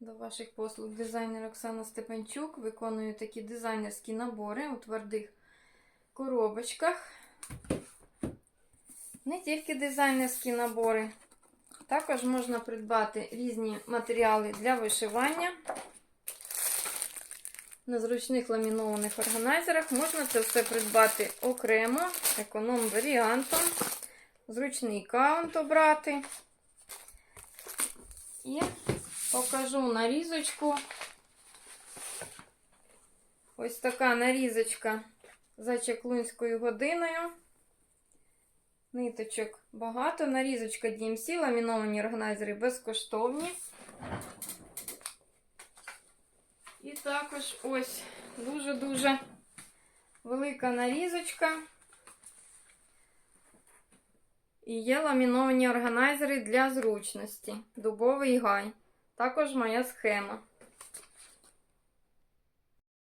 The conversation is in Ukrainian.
До ваших послуг дизайнер Оксана Степанчук. Виконую такі дизайнерські набори у твердих коробочках. Не тільки дизайнерські набори. Також можна придбати різні матеріали для вишивання. На зручних ламінованих органайзерах можна це все придбати окремо, економ варіантом. Зручний каунт обрати. І покажу нарізочку. Ось така нарізочка за чеклунською годиною. Ниточок багато. Нарізочка DMC, ламіновані органайзери безкоштовні. І також ось дуже-дуже велика нарізочка. І є ламіновані органайзери для зручності. Дубовий гай. Також моя схема.